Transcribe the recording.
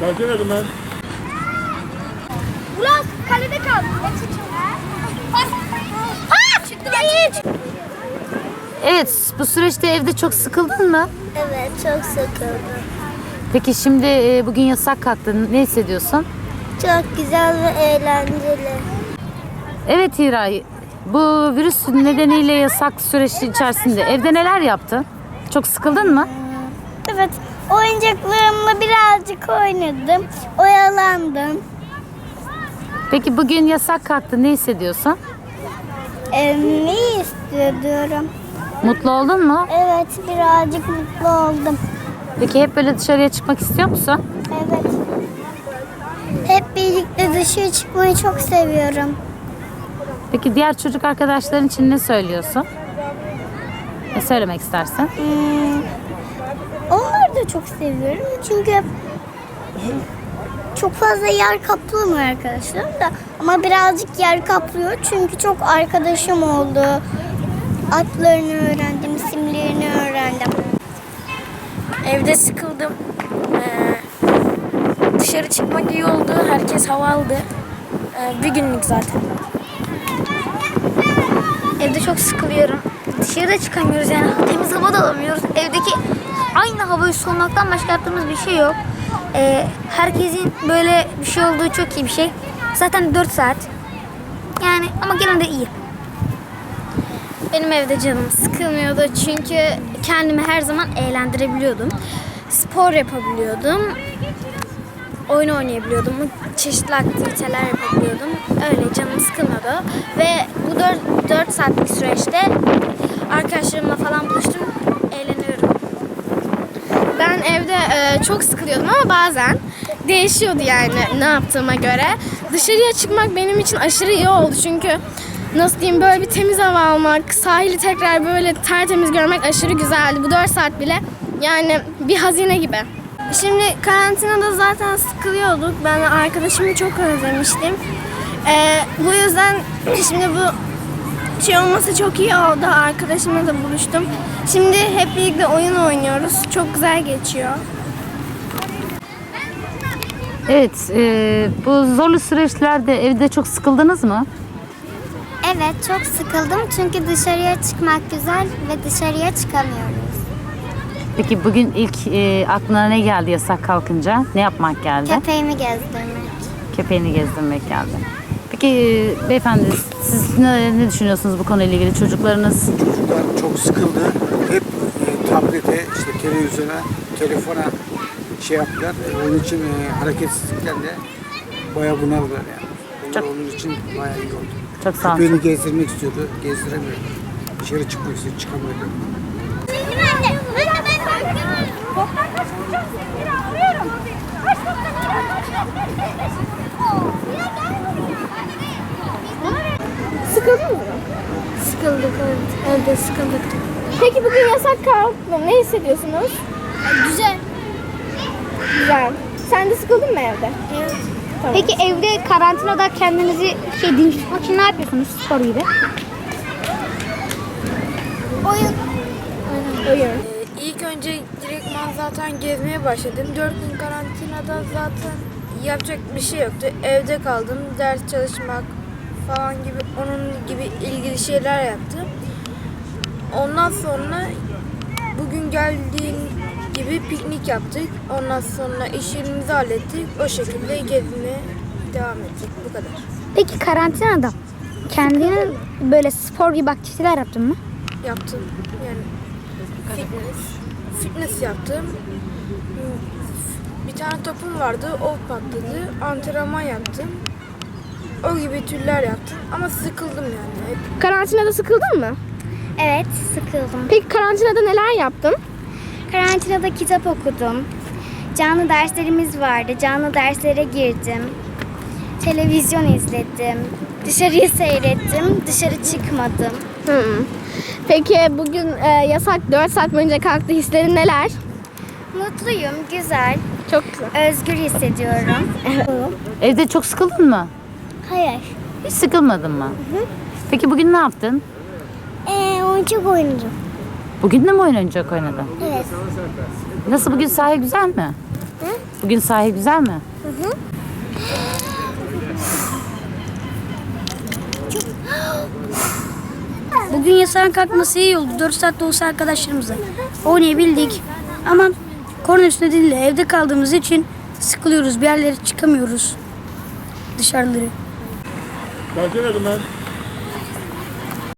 Gelsene ben. Ulan kalede. Ha! Çıktı ben. Evet, bu süreçte evde çok sıkıldın mı? Evet çok sıkıldım. Peki şimdi e, bugün yasak kalktı. Ne hissediyorsun? Çok güzel ve eğlenceli. Evet Hiray, bu virüs nedeniyle yasak süreç içerisinde evde neler yaptın? Çok sıkıldın mı? Evet oyuncaklarımla birazcık oynadım. Oyalandım. Peki bugün yasak kalktı. Ne hissediyorsun? Ee, ne istiyorum? Mutlu oldun mu? Evet birazcık mutlu oldum. Peki hep böyle dışarıya çıkmak istiyor musun? Evet. Hep birlikte dışarı çıkmayı çok seviyorum. Peki diğer çocuk arkadaşların için ne söylüyorsun? Ne söylemek istersin? Hmm, onları da çok seviyorum çünkü çok fazla yer kaplamıyor arkadaşlar da ama birazcık yer kaplıyor çünkü çok arkadaşım oldu. Adlarını öğrendim, isimlerini öğrendim. Evde sıkıldım. Ee, dışarı çıkmak iyi oldu. Herkes hava aldı. Ee, bir günlük zaten. Evde çok sıkılıyorum. Dışarıda çıkamıyoruz yani temiz hava da alamıyoruz. Evdeki aynı havayı solmaktan başka yaptığımız bir şey yok. Ee, herkesin böyle bir şey olduğu çok iyi bir şey. Zaten 4 saat. Yani ama gene de iyi. Benim evde canım sıkılmıyordu çünkü kendimi her zaman eğlendirebiliyordum. Spor yapabiliyordum. Oyun oynayabiliyordum. Çeşitli aktiviteler yapabiliyordum. Öyle canım sıkılmıyordu. Ve bu 4, 4 saatlik süreçte arkadaşlarımla falan buluştum. Evde e, çok sıkılıyordum ama bazen değişiyordu yani ne yaptığıma göre. Dışarıya çıkmak benim için aşırı iyi oldu çünkü nasıl diyeyim böyle bir temiz hava almak, sahili tekrar böyle tertemiz görmek aşırı güzeldi. Bu 4 saat bile yani bir hazine gibi. Şimdi karantinada zaten sıkılıyorduk. Ben arkadaşımı çok özlemiştim. E, bu yüzden şimdi bu şey olması çok iyi oldu. Arkadaşımla da buluştum. Şimdi hep birlikte oyun oynuyoruz. Çok güzel geçiyor. Evet, e, bu zorlu süreçlerde evde çok sıkıldınız mı? Evet çok sıkıldım çünkü dışarıya çıkmak güzel ve dışarıya çıkamıyoruz. Peki bugün ilk e, aklına ne geldi yasak kalkınca? Ne yapmak geldi? Köpeğimi gezdirmek. Köpeğini gezdirmek geldi. Peki beyefendi siz ne, ne düşünüyorsunuz bu konuyla ilgili? Çocuklarınız Çocuklar çok sıkıldı. Hep e, tablete, işte televizyona, telefona şey yaptılar. E, onun için e, hareketsizlikten de bayağı bunaldılar yani. Onlar Çok- onun için bayağı iyi oldu. çok sağ olun. Köpeğini gezdirmek istiyordu, gezdiremiyordu. Dışarı çıkmak istiyordu, çıkamıyordu. Sıkıldık evet. Evde sıkıldık. Peki bugün yasak kalktı. Ne hissediyorsunuz? Güzel. Güzel. Sen de sıkıldın mı evde? Evet. Peki evde karantinada kendinizi şey dinç tutmak için ne yapıyorsunuz spor gibi? Oyun. Oyun. İlk önce direktman zaten gezmeye başladım. 4 gün karantinada zaten yapacak bir şey yoktu. Evde kaldım. Ders çalışmak falan gibi onun gibi ilgili şeyler yaptım. Ondan sonra bugün geldiğin gibi piknik yaptık. Ondan sonra işlerimizi hallettik. O şekilde gezmeye devam ettik. Bu kadar. Peki karantinada kendinin böyle spor gibi aktiviteler yaptın mı? yaptım. Yani fitness, fitness yaptım. Bir tane topum vardı, o patladı. Antrenman yaptım. O gibi türler yaptım ama sıkıldım yani. Hep Karantinada sıkıldın mı? Evet sıkıldım. Peki karantinada neler yaptın? Karantinada kitap okudum. Canlı derslerimiz vardı. Canlı derslere girdim. Televizyon izledim. Dışarıyı seyrettim. Dışarı çıkmadım. Hı. Peki bugün e, yasak 4 saat boyunca kalktı. Hislerin neler? Mutluyum, güzel, Çok güzel. özgür hissediyorum. Evde çok sıkıldın mı? Hayır. Hiç sıkılmadın mı? Hı hı. Peki bugün ne yaptın? Ee, oyuncak oynadım. Bugün de mi oyuncak oynadın? Evet. Nasıl bugün sahil güzel mi? Hı? Bugün sahil güzel mi? Hı hı. Bugün yasağın kalkması iyi oldu. 4 saat de olsa arkadaşlarımızla oynayabildik. Ama korona üstüne değil evde kaldığımız için sıkılıyoruz. Bir yerlere çıkamıyoruz dışarıları. Bence verdim ben.